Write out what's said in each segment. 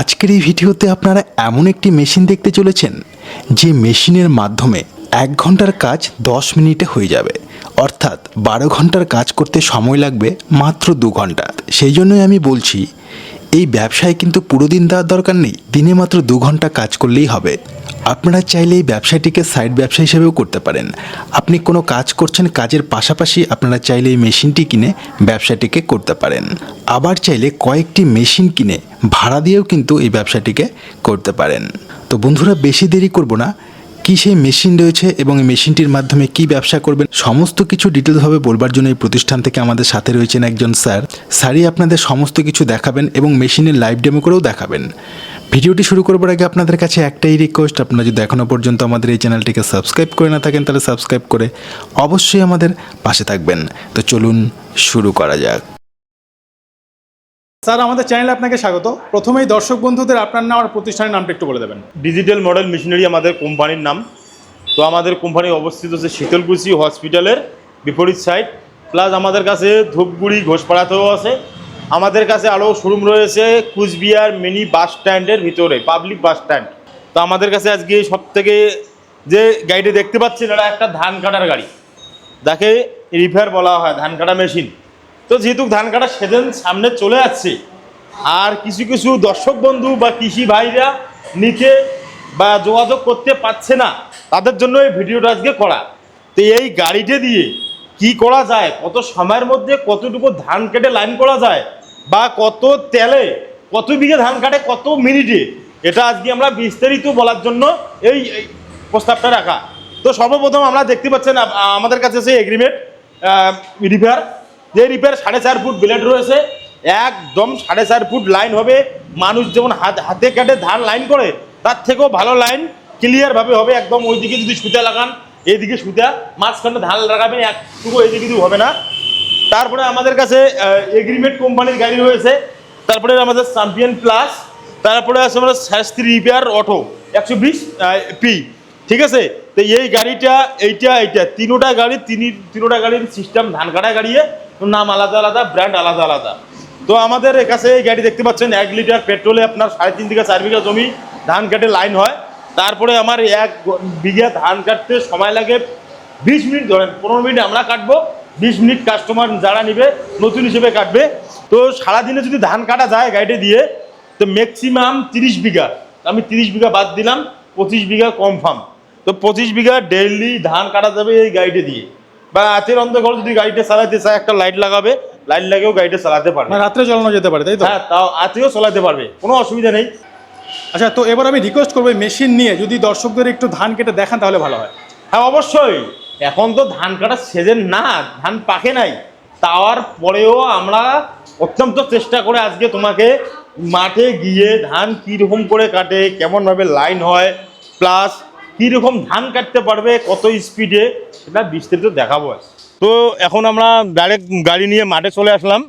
আজকের এই ভিডিওতে আপনারা এমন একটি মেশিন দেখতে চলেছেন, যে মেশিনের মাধ্যমে এক ঘণ্টার কাজ দশ মিনিটে হয়ে যাবে। অর্থাৎ বারো ঘণ্টার কাজ করতে সময় লাগবে মাত্র দু ঘণ্টা। সেই জন্যই আমি বলছি এই ব্যবসায় কিন্তু পুরো দিন দেওয়ার দরকার নেই। দিনে মাত্র দু ঘণ্টা কাজ করলেই হবে। আপনারা চাইলে এই ব্যবসাটিকে সাইড ব্যবসা হিসেবেও করতে পারেন। আপনি কোনো কাজ করছেন, কাজের পাশাপাশি আপনারা চাইলে এই মেশিনটি কিনে ব্যবসাটিকে করতে পারেন। আবার চাইলে কয়েকটি মেশিন কিনে ভাড়া দিয়েও কিন্তু এই ব্যবসাটিকে করতে পারেন। তো বন্ধুরা, বেশি দেরি করব না। কি সেই মেশিন রয়েছে এবং এই মেশিনটির মাধ্যমে কি ব্যবসা করবেন? সমস্ত কিছু ডিটেলসভাবে বলবার জন্য এই প্রতিষ্ঠান থেকে আমাদের সাথে রয়েছেন একজন স্যার। স্যারই আপনাদের সমস্ত কিছু দেখাবেন এবং মেশিনের লাইভ ডেমো করেও দেখাবেন। ভিডিওটি শুরু করবার আগে আপনাদের কাছে একটাই রিকোয়েস্ট আপনারা যদি এখনও পর্যন্ত আমাদের এই চ্যানেলটিকে সাবস্ক্রাইব করে না থাকেন, তাহলে সাবস্ক্রাইব করে অবশ্যই আমাদের পাশে থাকবেন। তো চলুন শুরু করা যাক। স্যার, আমাদের চ্যানেলে আপনাকে স্বাগত। প্রথমেই দর্শক বন্ধুদের আপনার নাম আর প্রতিষ্ঠানের নামটা একটু বলে দেবেন। ডিজিটাল মডেল মেশিনারি আমাদের কোম্পানির নাম। তো আমাদের কোম্পানি অবস্থিত হচ্ছে শীতলকুচি হসপিটালের বিপরীত সাইড প্লাস আমাদের কাছে ধূপগুড়ি, ঘোষপাড়াতেও আছে। আমাদের কাছে আরও শোরুম রয়েছে কুচবিহার মিনি বাস স্ট্যান্ডের ভিতরে পাবলিক বাস স্ট্যান্ড। তো আমাদের কাছে আজকে সব থেকে যে গাড়িটি দেখতে পাচ্ছেন, এটা একটা ধান কাটার গাড়ি। যাকে রিফার বলা হয় ধান কাটা মেশিন তো যেহেতু ধান কাটা সেদিন সামনে চলে যাচ্ছে আর কিছু কিছু দর্শক বন্ধু বা কৃষি ভাইরা নিতে বা যোগাযোগ করতে পারছে না, তাদের জন্য এই ভিডিওটা আজকে করা। তো এই গাড়িটা দিয়ে কি করা যায়, কত সময়ের মধ্যে কতটুকু ধান কেটে লাইন করা যায়, বা কত তেলে কত বিঘে ধান কাটে কত মিনিটে, এটা আজকে আমরা বিস্তারিত বলার জন্য এই প্রস্তাবটা রাখা। তো সর্বপ্রথম আমরা দেখতে পাচ্ছেন আমাদের কাছে সেই এগ্রিমেন্ট রিপেয়ার যে রিপেয়ার সাড়ে চার ফুট ব্লেড রয়েছে, একদম সাড়ে চার ফুট লাইন হবে। মানুষ যেমন হাত, হাতে কাটে ধান লাইন করে, তার থেকেও ভালো লাইন ক্লিয়ারভাবে হবে। একদম ওইদিকে যদি সুতা লাগান, এইদিকে সুতা, মাঝখানে ধান লাগাবেন একটুকু এইদিকে কিছু হবে না। তারপরে আমাদের কাছে এগ্রিমেন্ট কোম্পানির গাড়ি রয়েছে। তারপরে আমাদের চ্যাম্পিয়ন প্লাস তারপরে আছে আমাদের শাস্ত্রী রিপেয়ার অটো একশো বিশ পি ঠিক আছে? তো এই গাড়িটা, এইটা এইটা, তিনোটা গাড়ি, তিনি, তিনোটা গাড়ির সিস্টেম ধান কাটা গাড়িয়ে নাম আলাদা আলাদা ব্র্যান্ড আলাদা আলাদা। তো আমাদের এ কাছে এই গাড়ি দেখতে পাচ্ছেন, এক লিটার পেট্রোলে আপনার সাড়ে তিন থেকে চার বিঘা জমি, ধান কাটে লাইন হয়। তারপরে আমার এক বিঘা ধান কাটতে সময় লাগে বিশ মিনিট, ধরেন পনেরো মিনিট আমরা কাটবো, বিশ মিনিট কাস্টমার যারা নিবে, নতুন হিসেবে কাটবে। তো সারাদিনে যদি ধান কাটা যায় গাড়িটা দিয়ে, তো ম্যাক্সিমাম তিরিশ বিঘা, আমি তিরিশ বিঘা বাদ দিলাম, পঁচিশ বিঘা কম ফার্ম তো পঁচিশ বিঘা ডেইলি ধান কাটা যাবে এই গাড়িটা দিয়ে। বা রাতের অন্ধকার যদি গাড়িটা চালাতে চায় একটা লাইট লাগাবে লাইট লাগেও গাড়িটা চালাতে পারবে। মানে রাত্রে চালানো যেতে পারে তাই তো? হ্যাঁ তাও আতেও চালাতে পারবে কোনো অসুবিধা নেই। আচ্ছা তো এবার আমি রিকোয়েস্ট করব মেশিন নিয়ে যদি দর্শকদের একটু ধান কেটে দেখান তাহলে ভালো হয়। হ্যাঁ অবশ্যই। এখন তো ধান কাটার সিজন না ধান পাকে নাই। তাওয়ার পরেও আমরা অত্যন্ত চেষ্টা করে আজকে তোমাকে মাঠে গিয়ে ধান কীরকম করে কাটে কেমনভাবে লাইন হয় প্লাস কীরকম ধান কাটতে পারবে কত স্পিডে সেটা বিস্তারিত দেখাবো তো এখন আমরা ডাইরেক্ট গাড়ি নিয়ে মাঠে চলে আসলাম।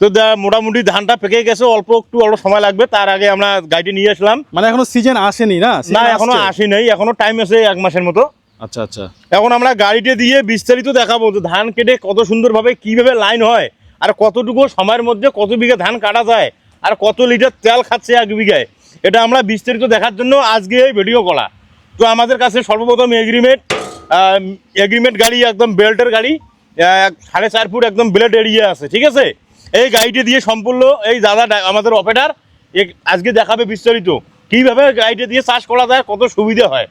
তো দা- মোটামুটি ধানটা পেকে গেছে অল্প একটু অল্প সময় লাগবে তার আগে আমরা গাড়িটি নিয়ে আসলাম। মানে এখনও সিজন আসেনি না? না এখনও? আসি নাই এখনও টাইম আছে এক মাসের মতো। আচ্ছা আচ্ছা। এখন আমরা গাড়িতে দিয়ে বিস্তারিত দেখাবো যে ধান কেটে কত সুন্দরভাবে কীভাবে লাইন হয় আর কতটুকু সময়ের মধ্যে কত বিঘা ধান কাটা যায় আর কত লিটার তেল খাচ্ছে এক বিঘায় এটা আমরা বিস্তারিত দেখার জন্য আজকে এই ভিডিও করা তো আমাদের কাছে সর্বপ্রথম এগ্রিমেন্ট এগ্রিমেন্ট গাড়ি একদম বেল্টের গাড়ি সাড়ে চার ফুট একদম ব্লেড এরিয়া আছে ঠিক আছে? এই গাড়িটি দিয়ে সম্পূর্ণ এই দাদা আমাদের অপারেটার আজকে দেখাবে বিস্তারিত। কীভাবে গাড়িটা দিয়ে চাষ করা যায় কত সুবিধা হয়?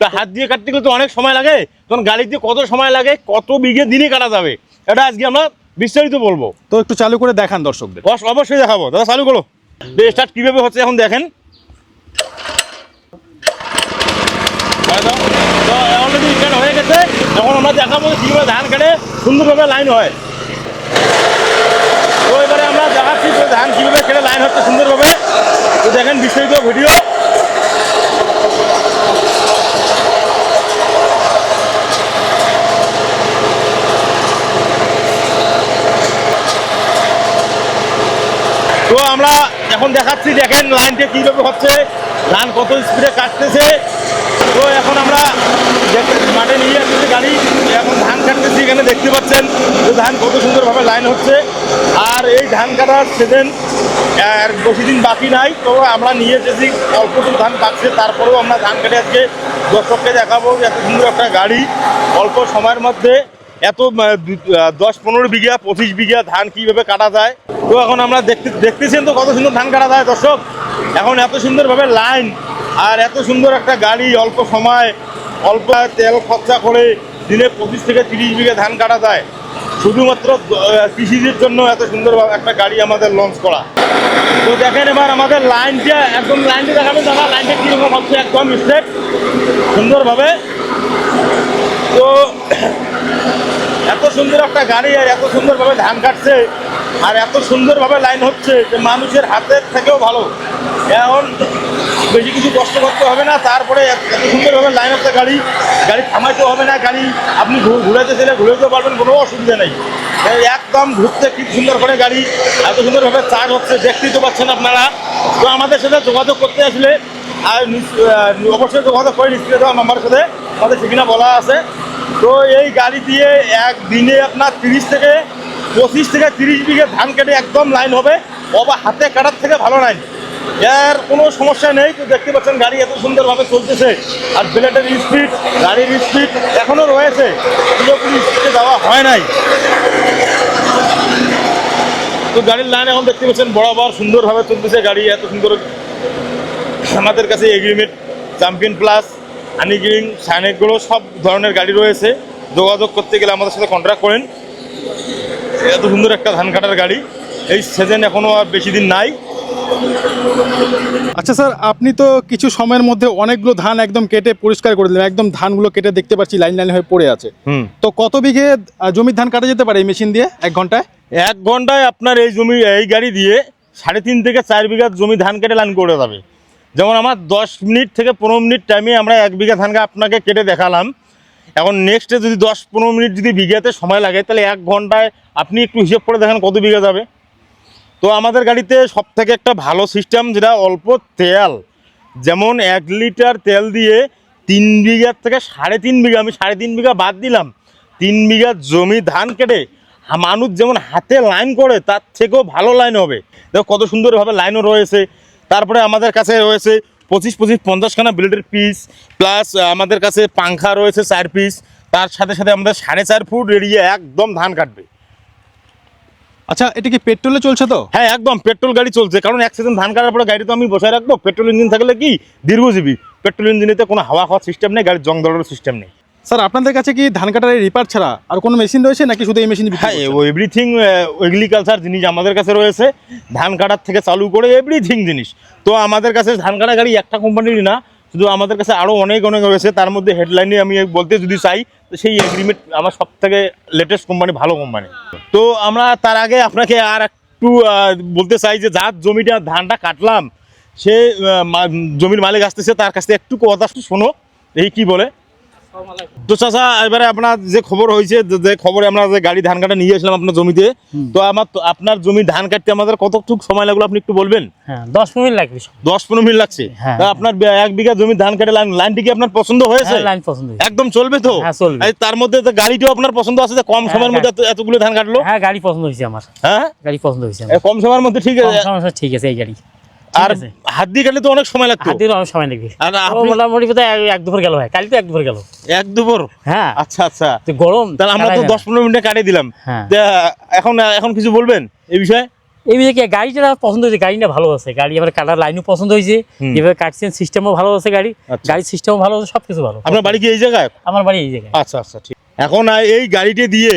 তা হাত দিয়ে কাটতে গেলে তো অনেক সময় লাগে তখন গাড়ি দিয়ে কত সময় লাগে কত বিঘে দিনে কাটা যাবে এটা আজকে আমরা বিস্তারিত বলব। তো একটু চালু করে দেখান দর্শকদের। অবশ্য- অবশ্যই দেখাবো। দাদা চালু করো। স্টার্ট কীভাবে হচ্ছে এখন দেখেন। অলরেডি স্টার্ট হয়ে গেছে। এখন আমরা দেখাবো কীভাবে ধান কাটে সুন্দরভাবে লাইন হয়। তো, এবারে আমরা দেখাচ্ছি যে ধান কীভাবে কেটে লাইন হচ্ছে সুন্দরভাবে। তো, দেখেন বিস্তারিত ভিডিও তো, আমরা এখন দেখাচ্ছি, দেখেন লাইনটা কীভাবে হচ্ছে। ধান কত স্পিডে কাটতেছে। তো এখন আমরা মাঠে নিয়ে আসছে গাড়ি। এখন ধান কাটতেছি, এখানে দেখতে পাচ্ছেন যে ধান কত সুন্দরভাবে লাইন হচ্ছে। আর এই ধান কাটার সেদিন আর বেশি দিন বাকি নাই, তো আমরা নিয়ে এসেছি অল্প একটু ধান পাচ্ছে তারপরেও আমরা ধান কেটে আজকে দর্শককে দেখাবো এত সুন্দর একটা গাড়ি। অল্প সময়ের মধ্যে এত দশ পনেরো বিঘা, পঁচিশ বিঘা ধান কীভাবে কাটা যায়। তো এখন আমরা দেখতে দেখতেছেন তো কত সুন্দর ধান কাটা যায় দর্শক? এখন এত সুন্দরভাবে লাইন আর এত সুন্দর একটা গাড়ি, অল্প সময়, অল্প তেল খরচা করে দিনে পঁচিশ থেকে তিরিশ বিঘে ধান কাটা যায়। শুধুমাত্র কৃষিদের জন্য এত সুন্দরভাবে একটা গাড়ি আমাদের লঞ্চ করা। তো দেখেন এবার আমাদের লাইনটা একদম লাইনটা দেখাবে, দাদা লাইনটা কীরকম হচ্ছে, একদম স্ট্রেট সুন্দরভাবে। তো, এত সুন্দর একটা গাড়ি আর এত সুন্দরভাবে ধান কাটছে, আর এত সুন্দরভাবে লাইন হচ্ছে যে মানুষের হাতের থেকেও ভালো। এখন বেশি কিছু কষ্ট করতে হবে না, তারপরে এত সুন্দরভাবে লাইন হচ্ছে গাড়ি গাড়ি থামাইতে হবে না, গাড়ি আপনি ঘুরাইতে চাইলে ঘুরাইতে পারবেন, কোনো অসুবিধা নেই। একদম ঘুরতে কি সুন্দর করে গাড়ি, এত সুন্দরভাবে চার্জ হচ্ছে, দেখতেই তো পাচ্ছেন আপনারা। তো আমাদের সাথে যোগাযোগ করতে আসলে, আর অবশ্যই যোগাযোগ করে নিশ্চিত নাম্বারের সাথে আমাদের ঠিকানা বলা আছে। তো এই গাড়ি দিয়ে এক দিনে আপনার তিরিশ থেকে পঁচিশ থেকে তিরিশ বিঘে ধান কেটে একদম লাইন হবে। অবা হাতে কাটার থেকে ভালো লাইন এর কোনো সমস্যা নেই, তো দেখতে পাচ্ছেন গাড়ি এত সুন্দরভাবে চলতেছে। আর ব্লেডের স্পিড গাড়ির স্পিড এখনও রয়েছে। পুরোপুরি স্পিডে যাওয়া হয় নাই। তো গাড়ির লাইন এখন দেখতে পাচ্ছেন বরাবর সুন্দরভাবে চলতেছে গাড়ি, এত সুন্দর আমাদের কাছে এগ্রিমেন্ট চ্যাম্পিয়ন প্লাস আনিগ্রিং সাইনেকগুলো সব ধরনের গাড়ি রয়েছে। যোগাযোগ করতে গেলে আমাদের সাথে কন্ট্রাক্ট করেন। এত সুন্দর একটা ধান কাটার গাড়ি। এই সিজন এখনও আর বেশি দিন নাই। আচ্ছা স্যার আপনি তো কিছু সময়ের মধ্যে অনেকগুলো ধান একদম কেটে পরিষ্কার করে দিলেন। একদম ধানগুলো কেটে দেখতে পাচ্ছি লাইন লাইন হয়ে পড়ে আছে। তো কত বিঘে জমির ধান কাটা যেতে পারে এই মেশিন দিয়ে এক ঘন্টায়? এক ঘন্টায় আপনার এই জমি এই গাড়ি দিয়ে সাড়ে তিন থেকে চার বিঘা জমি ধান কেটে লাইন করে যাবে। যেমন আমার দশ মিনিট থেকে পনেরো মিনিট টাইমে আমরা এক বিঘা ধান আপনাকে কেটে দেখালাম। এখন নেক্সটে যদি দশ পনেরো মিনিট যদি বিঘাতে সময় লাগে তাহলে এক ঘন্টায় আপনি একটু হিসেব করে দেখেন কত বিঘা যাবে। তো আমাদের গাড়িতে সব থেকে একটা ভালো সিস্টেম যেটা অল্প তেল। যেমন এক লিটার তেল দিয়ে তিন বিঘার থেকে সাড়ে তিন বিঘা, আমি সাড়ে তিন বিঘা বাদ দিলাম। তিন বিঘা জমি ধান কেটে মানুষ যেমন হাতে লাইন করে, তার থেকেও ভালো লাইন হবে। দেখো কত সুন্দরভাবে লাইনও রয়েছে। তারপরে আমাদের কাছে রয়েছে পঁচিশ পঁচিশ, পঞ্চাশখানা ব্লেডের পিস প্লাস আমাদের কাছে পাংখা রয়েছে চার পিস তার সাথে সাথে আমাদের সাড়ে চার ফুট এড়িয়ে একদম ধান কাটবে। আচ্ছা এটা কি পেট্রোলে চলছে তো? হ্যাঁ একদম পেট্রোল গাড়ি চলছে। কারণ এক সেকেন্ড ধান কাটার পরে গাড়ি তো আমি বসায় রাখব। পেট্রোল ইঞ্জিন থাকলে কি? দীর্ঘজীবী। পেট্রোল ইঞ্জিনেতে কোনো হাওয়া খাওয়ার সিস্টেম নেই গাড়ির জং ধরার সিস্টেম নেই। স্যার আপনাদের কাছে কি ধান কাটার রিপার ছাড়া আর কোনো মেশিন রয়েছে নাকি শুধু এই মেশিন হ্যাঁ এভরিথিং এগ্রিকালচার জিনিস আমাদের কাছে রয়েছে। ধান কাটার থেকে চালু করে এভরিথিং জিনিস। তো আমাদের কাছে ধান কাটা গাড়ি একটা কোম্পানির না শুধু আমাদের কাছে আরও অনেক অনেক রয়েছে তার মধ্যে হেডলাইনে আমি বলতে যদি চাই, তো সেই এগ্রিমেন্ট আমার সব থেকে লেটেস্ট কোম্পানি ভালো কোম্পানি তো আমরা তার আগে আপনাকে আর একটু বলতে চাই যে যার জমিটা ধানটা কাটলাম, সে জমির মালিক আসতেছে, তার কাছ থেকে একটু কথা শোনো এই কি বলে। তো চাচা এবারে আপনার যে খবর হয়েছে যে- যে খবরে আমরা যে গাড়ি ধান কাটা নিয়ে আসলাম আপনার জমিতে তো আমার আপনার জমি ধান কাটতে আমাদের কতটুকু সময় লাগল আপনি একটু বলবেন? হ্যাঁ দশ মিনিট লাগবে দশ পনেরো মিনিট লাগছে? হ্যাঁ। আপনার এক বিঘা জমি ধান কাটে লাইন লাইনটি কি আপনার পছন্দ হয়েছে? হ্যাঁ। একদম চলবে তো? হ্যাঁ, তার মধ্যে গাড়িটাও আপনার পছন্দ আছে যে কম হ্যাঁ, সময়ের মধ্যে এতগুলো ধান কাটলো? হ্যাঁ গাড়ি পছন্দ হয়েছে আমার। হ্যাঁ? গাড়ি পছন্দ হয়েছে কম সময়ের মধ্যে ঠিক আছে। ঠিক আছে এই গাড়ি। আর আছে। হাত দিয়ে কাটলে তো অনেক সময় লাগতো। হাত দিয়ে অনেক সময় লাগবে। আর আপনি- মোটামুটি এক- দুপুর গেল হয় কাল তো এক দুপুর গেল। এক দুপুর? হ্যাঁ। আচ্ছা আচ্ছা। তো গরম তাহলে আমরা তো। দশ পনেরো মিনিটে কাটিয়ে দিলাম। হ্যাঁ। এখন এখন কিছু বলবেন এই বিষয়ে? এই বিষয়ে কি গাড়িটা পছন্দ হয়েছে গাড়িটা ভালো আছে। গাড়ি এবার কাটার লাইনও পছন্দ হয়েছে। এবার কাটছেন সিস্টেমও ভালো আছে গাড়ি। আচ্ছা। গাড়ির সিস্টেমও ভালো আছে সব কিছু ভালো। আপনার বাড়ি কি এই জায়গায়? আমার বাড়ি এই জায়গায়। আচ্ছা আচ্ছা ঠিক। এখন এই গাড়িটি দিয়ে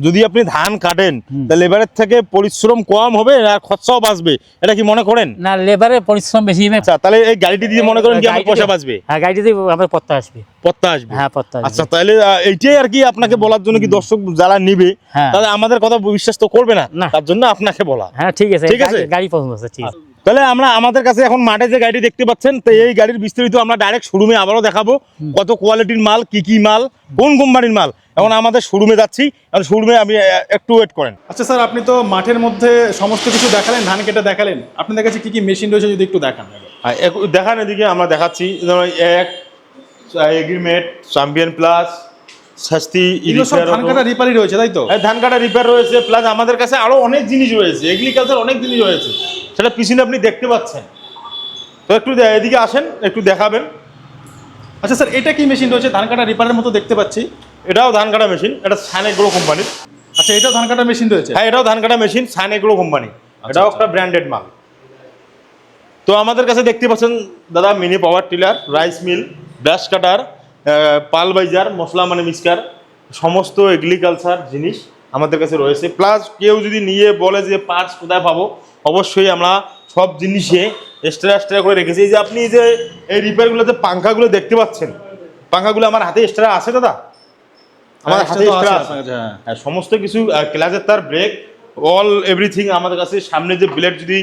যদি আপনি ধান কাটেন। তাহলে লেবারের থেকে পরিশ্রম কম হবে আর খরচাও বাঁচবে? এটা কি মনে করেন? না লেবারের পরিশ্রম বেশি আচ্ছা তাহলে এই গাড়িটি দিয়ে মনে করেন কি আমার পয়সা বাঁচবে? হ্যাঁ গাড়িতে আমার পত্তা আসবে। পত্তা আসবে? হ্যাঁ পত্তা আচ্ছা তাহলে এইটাই আর কি আপনাকে বলার জন্য কি দর্শক যারা নিবে হ্যাঁ। তাহলে আমাদের কথা বিশ্বাস তো করবে না। তার জন্য আপনাকে বলা। হ্যাঁ ঠিক আছে। ঠিক আছে? গাড়ি- গাড়ি পছন্দ আছে ঠিক আছে। তাহলে আমরা আমাদের কাছে এখন মাঠে যে গাড়ি দেখতে পাচ্ছেন তো এই গাড়ির বিস্তারিত আমরা ডাইরেক্ট শোরুমে আবারও দেখাবো। কত কোয়ালিটির মাল কি কি মাল কোন কোম্পানির মাল। এখন আমাদের শোরুমে যাচ্ছি এখন শোরুমে আপনি আহ, একটু ওয়েট করেন। আচ্ছা স্যার আপনি তো মাঠের মধ্যে সমস্ত কিছু দেখালেন ধান কেটে দেখালেন। আপনাদের কাছে কি কি মেশিন রয়েছে যদি একটু দেখান? আর দেখান এদিকে আমরা দেখাচ্ছি। এক এগ্রিমেন্ট চ্যাম্পিয়ন প্লাস শাস্তি রিপারই রয়েছে তাই তো? হ্যাঁ ধান কাটা রিপেয়ার রয়েছে প্লাস আমাদের কাছে আরও অনেক জিনিস রয়েছে এগ্রিকালচার অনেক জিনিস রয়েছে। সেটা পিছনে আপনি দেখতে পাচ্ছেন। তো একটু এদিকে আসেন একটু দেখাবেন। আচ্ছা স্যার এটা কি মেশিন রয়েছে? ধান কাটা রিপারের মতো দেখতে পাচ্ছি। এটাও ধান কাটা মেশিন এটা সান এগ্রো কোম্পানির আচ্ছা এটাও ধান কাটা মেশিন রয়েছে? হ্যাঁ এটাও ধান কাটা মেশিন সান এগ্রো কোম্পানি এটাও একটা ব্র্যান্ডেড মাল। তো আমাদের কাছে দেখতে পাচ্ছেন দাদা mini power tiller rice mill brush cutter pulverizer মশলা মানে মিক্সকার সমস্ত এগ্রিকালচার জিনিস আমাদের কাছে রয়েছে। প্লাস কেউ যদি নিয়ে বলে যে পার্টস কোথায় পাবো অবশ্যই আমরা সব জিনিসে এক্সট্রা এক্সট্রা করে রেখেছি। এই যে আপনি যে এই রিপেয়ারগুলোতে পাঙ্খাগুলো দেখতে পাচ্ছেন পাঙ্খাগুলো আমার হাতে এক্সট্রা আছে দাদা? আমার হ্যাঁ, হাতে আছে এক্সট্রা কাছে, হ্যাঁ। হ্যাঁ সমস্ত কিছু ক্লাসের তার ব্রেক অল এভরিথিং আমাদের কাছে সামনে যে ব্লেড যদি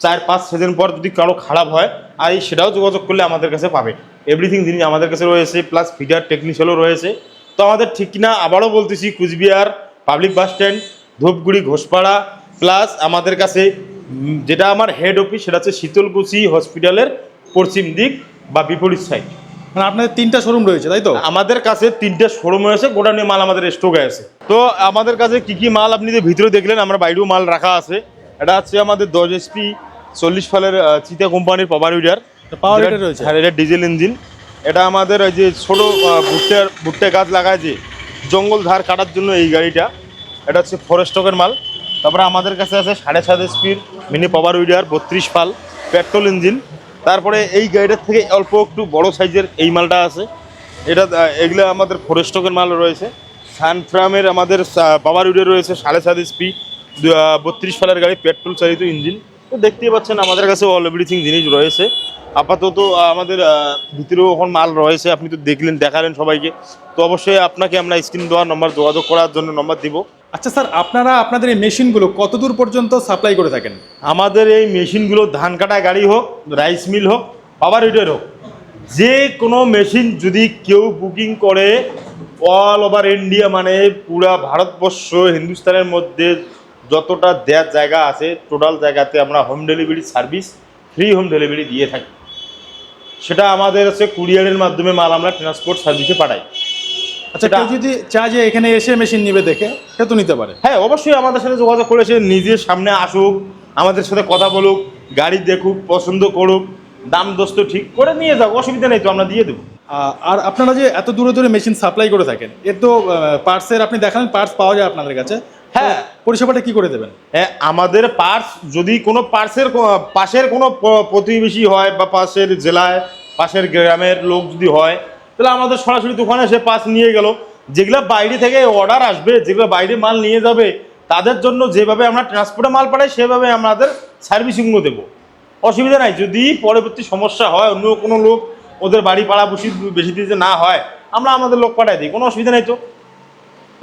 চার পাঁচ সেকেন্ড পর যদি কারও খারাপ হয় আর সেটাও যোগাযোগ করলে আমাদের কাছে পাবে। এভরিথিং জিনিস আমাদের কাছে রয়েছে প্লাস ফিডার টেকনিশিয়ানও রয়েছে। তো আমাদের ঠিক কিনা আবারও বলতেছি Coochbehar public bus stand Dhupguri Ghoshpara plus আমাদের কাছে যেটা আমার হেড অফিস সেটা হচ্ছে শীতলকুচি হসপিটালের পশ্চিম দিক বা বিপরীত সাইড মানে আপনাদের তিনটা শোরুম রয়েছে তাই তো? আমাদের কাছে তিনটে শোরুম রয়েছে গোডাউনে মাল আমাদের স্টকে আছে। তো আমাদের কাছে কি কি মাল আপনি যে ভিতরে দেখলেন আমরা বাইরেও মাল রাখা আছে। এটা হচ্ছে আমাদের দশ এসপি চল্লিশ ফালের চিতা কোম্পানির পাওয়ার উইডার power widar রয়েছে? হ্যাঁ এটা ডিজেল ইঞ্জিন এটা আমাদের ওই যে ছোট আহ, ভুট্টার ভুট্টে গাছ লাগায় যে জঙ্গল ধার কাটার জন্য এই গাড়িটা। এটা হচ্ছে ফরেস্টকের মাল। তারপরে আমাদের কাছে আছে সাড়ে সাত স্পিড মিনি পাওয়ার উইডার বত্রিশ ফাল পেট্রোল ইঞ্জিন তারপরে এই গাড়িটার থেকে অল্প একটু বড় সাইজের এই মালটা আছে। এটা এগুলো আমাদের ফরেস্টকের মাল রয়েছে। সানফ্রামের আমাদের পাওয়ার উইডার রয়েছে সাড়ে সাত স্পি বত্রিশ ফালের গাড়ি পেট্রোল চালিত ইঞ্জিন তো দেখতেই পাচ্ছেন আমাদের কাছে অল এভরিথিং জিনিস রয়েছে। আপাতত আমাদের ভিতরেও এখন মাল রয়েছে আপনি তো দেখলেন দেখালেন সবাইকে। তো অবশ্যই আপনাকে আমরা স্ক্রিন দেওয়ার নম্বর যোগাযোগ করার জন্য নম্বর দিব। আচ্ছা স্যার আপনারা আপনাদের এই মেশিনগুলো কতদূর পর্যন্ত সাপ্লাই করে থাকেন? আমাদের এই মেশিনগুলো ধান কাটা গাড়ি হোক রাইস মিল হোক পাওয়ার উইডার হোক যে কোনো মেশিন যদি কেউ বুকিং করে অল ওভার ইন্ডিয়া মানে পুরা ভারতবর্ষ হিন্দুস্তানের মধ্যে যতটা দেয়ার জায়গা আছে টোটাল জায়গাতে আমরা home delivery service free home delivery দিয়ে থাকি। সেটা আমাদের হচ্ছে কুরিয়ারের মাধ্যমে মাল আমরা ট্রান্সপোর্ট সার্ভিসে পাঠাই। আচ্ছা কেউ যদি চায় যে এখানে এসে মেশিন নিবে দেখে সে তো নিতে পারে। হ্যাঁ অবশ্যই আমাদের সাথে যোগাযোগ করেছে নিজের সামনে আসুক আমাদের সাথে কথা বলুক গাড়ি দেখুক পছন্দ করুক দাম দোস্ত ঠিক করে নিয়ে যাও অসুবিধা নেই তো আমরা দিয়ে দেবো। আর আপনারা যে এত দূরে দূরে মেশিন সাপ্লাই করে থাকেন এর তো পার্টসের আপনি দেখালেন পার্টস পাওয়া যায় আপনাদের কাছে। হ্যাঁ। পরিষেবাটা কি করে দেবেন? হ্যাঁ আমাদের পার্স যদি কোনো পার্সের পাশের কোনো প্রতিবেশী হয় বা পাশের জেলায় পাশের গ্রামের লোক যদি হয় তাহলে আমাদের সরাসরি দোকানে এসে পাস নিয়ে গেল। যেগুলো বাইরে থেকে অর্ডার আসবে যেগুলো বাইরে মাল নিয়ে যাবে তাদের জন্য যেভাবে আমরা ট্রান্সপোর্টে মাল পাঠাই সেভাবে আমাদের সার্ভিসিংও দেবো। অসুবিধা নাই যদি পরবর্তী সমস্যা হয় অন্য কোনো লোক ওদের বাড়ি পাড়া বসি বেশি দিতে না হয় আমরা আমাদের লোক পাঠাই দিই কোনো অসুবিধা নেই তো।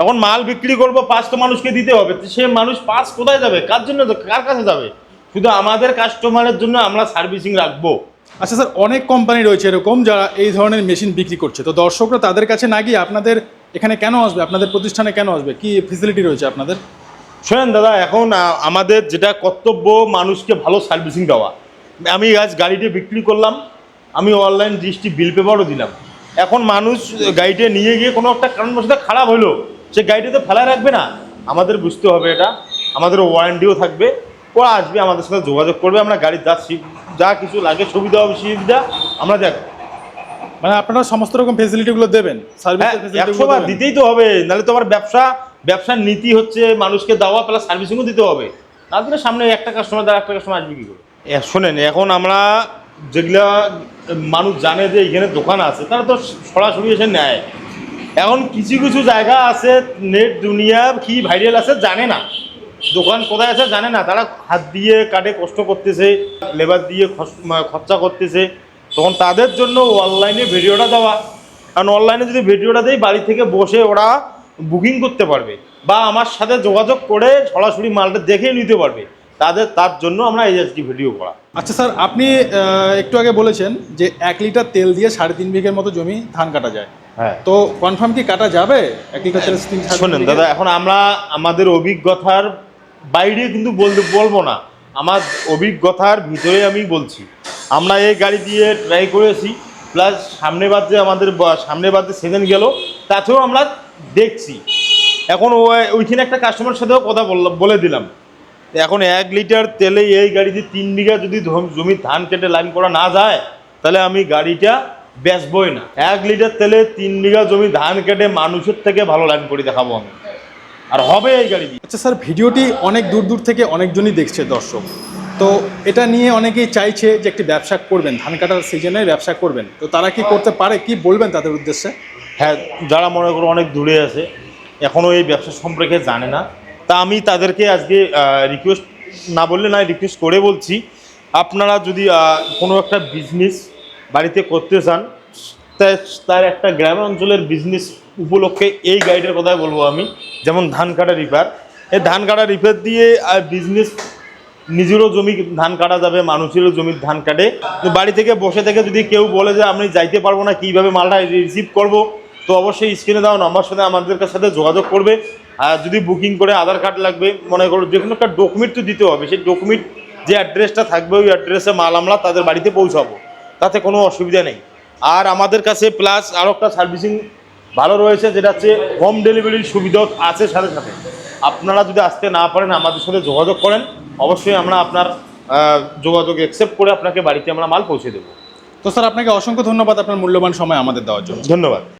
এখন মাল বিক্রি করব পাঁচ তো মানুষকে দিতে হবে। তো সে মানুষ পাঁচ কোথায় যাবে? কার জন্য কার কাছে যাবে? শুধু আমাদের কাস্টমারের জন্য আমরা সার্ভিসিং রাখব। আচ্ছা স্যার অনেক কোম্পানি রয়েছে এরকম যারা এই ধরনের মেশিন বিক্রি করছে। তো দর্শকরা তাদের কাছে না গিয়ে আপনাদের এখানে কেন আসবে? আপনাদের প্রতিষ্ঠানে কেন আসবে? কি ফেসিলিটি রয়েছে আপনাদের? শোনেন দাদা এখন আমাদের যেটা কর্তব্য মানুষকে ভালো সার্ভিসিং দেওয়া। আমি আজ গাড়িটি বিক্রি করলাম আমি অনলাইন দৃষ্টি বিল পেপারও দিলাম। এখন মানুষ গাড়িটা নিয়ে গিয়ে কোনো একটা কারণবশত খারাপ হলো। সে গাড়িটাতে ফেলা রাখবে না। আমাদের বুঝতে হবে এটা। আমাদের ওয়ারেন্টিও থাকবে। ওরা আসবে আমাদের সাথে যোগাযোগ করবে। আমরা গাড়ির যা যা কিছু লাগে সুবিধা অসুবিধা আমরা দেখ মানে আপনারা সমস্ত রকম ফেসিলিটিগুলো দেবেন। হ্যাঁ সার্ভিস একশো বার দিতেই তো হবে। নাহলে তো আমার ব্যবসা ব্যবসার নীতি হচ্ছে মানুষকে দেওয়া প্লাস সার্ভিসিংও দিতে হবে। না দিলে সামনে একটা কাস্টমার দ্বারা একটা কাস্টমার আসবে কি করে? শোনেন এখন আমরা যেগুলা মানুষ জানে যে এখানে দোকান আছে তারা তো সরাসরি এসে নেয়। এখন কিছু কিছু জায়গা আছে, নেট দুনিয়া কি ভাইরাল আছে জানে না। দোকান কোথায় আছে জানে না। তারা হাত দিয়ে কাটে, কষ্ট করতেছে লেবার দিয়ে খরচা করতেছে। তখন তাদের জন্য অনলাইনে ভিডিওটা দেওয়া। কারণ অনলাইনে যদি ভিডিওটা দেই, বাড়ি থেকে বসে ওরা বুকিং করতে পারবে বা আমার সাথে যোগাযোগ করে সরাসরি মালটা দেখে নিতে পারবে। তাদের, তার জন্য আমরা আজকে ভিডিও করা। আচ্ছা স্যার, আপনি একটু আগে বলেছেন যে এক লিটার তেল দিয়ে সাড়ে তিন বিঘের মতো জমি ধান কাটা যায়। তো কনফার্ম কি কাটা যাবে? শোনেন দাদা এখন আমরা আমাদের অভিজ্ঞতার বাইরে কিন্তু বলতে বলব না। আমার অভিজ্ঞতার ভিতরে আমি বলছি। আমরা এই গাড়ি দিয়ে ট্রাই করেছি প্লাস সামনে বাদ যে আমাদের সামনে বাদ যে সিজন গেল তাতেও আমরা দেখছি। এখন ওই- ওইখানে একটা কাস্টমারের সাথেও কথা বললাম বলে দিলাম। এখন এক লিটার তেলে এই গাড়িতে তিন বিঘা যদি জমি ধান কেটে লাইন করা না যায় তাহলে আমি গাড়িটা বেচবই না। এক লিটার তেলে তিন বিঘা জমি ধান কেটে মানুষের থেকে ভালো লাইন করে দেখাবো আমি। আর হবে এই গাড়ি আচ্ছা স্যার ভিডিওটি অনেক দূর দূর থেকে অনেকজনই দেখছে দর্শক। তো এটা নিয়ে অনেকেই চাইছে যে একটি ব্যবসা করবেন ধান কাটার সিজনে ব্যবসা করবেন। তো তারা কি করতে পারে কি বলবেন তাদের উদ্দেশ্যে? হ্যাঁ যারা মনে করো অনেক দূরে আছে এখনও এই ব্যবসা সম্পর্কে জানে না। তা আমি তাদেরকে আজকে রিকোয়েস্ট না বললে না রিকোয়েস্ট করে বলছি আপনারা যদি কোনো একটা বিজনেস বাড়িতে করতে চান তার একটা গ্রাম অঞ্চলের বিজনেস উপলক্ষে এই গাইডের কথাই বলব আমি, যেমন ধান কাটা রিপার এই ধান কাটা রিপার দিয়ে বিজনেস নিজেরও জমি ধান কাটা যাবে, মানুষেরও জমির ধান কাটে। বাড়ি থেকে বসে থেকে যদি কেউ বলে যে, আমি যাইতে পারব না, কীভাবে মালটা রিসিভ করব? তো অবশ্যই স্ক্রিনে দেওয়া নাম্বার সাথে আমাদের সাথে যোগাযোগ করবে। আর যদি বুকিং করে আধার কার্ড লাগবে, মনে করো যে কোনো একটা ডকুমেন্ট তো দিতে হবে। সেই ডকুমেন্ট যে অ্যাড্রেসটা থাকবে, ওই অ্যাড্রেসে মাল আমরা তাদের বাড়িতে পৌঁছাবো। তাতে কোনো অসুবিধা নেই। আর আমাদের কাছে প্লাস আরও একটা সার্ভিসিং ভালো রয়েছে যেটা হচ্ছে হোম ডেলিভারির সুবিধাও আছে সাথে সাথে। আপনারা যদি আসতে না পারেন আমাদের সাথে যোগাযোগ করেন। অবশ্যই আমরা আপনার যোগাযোগ অ্যাকসেপ্ট করে আপনাকে বাড়িতে আমরা মাল পৌঁছে দেবো। তো স্যার আপনাকে অসংখ্য ধন্যবাদ আপনার মূল্যবান সময় আমাদের দেওয়ার জন্য। ধন্যবাদ।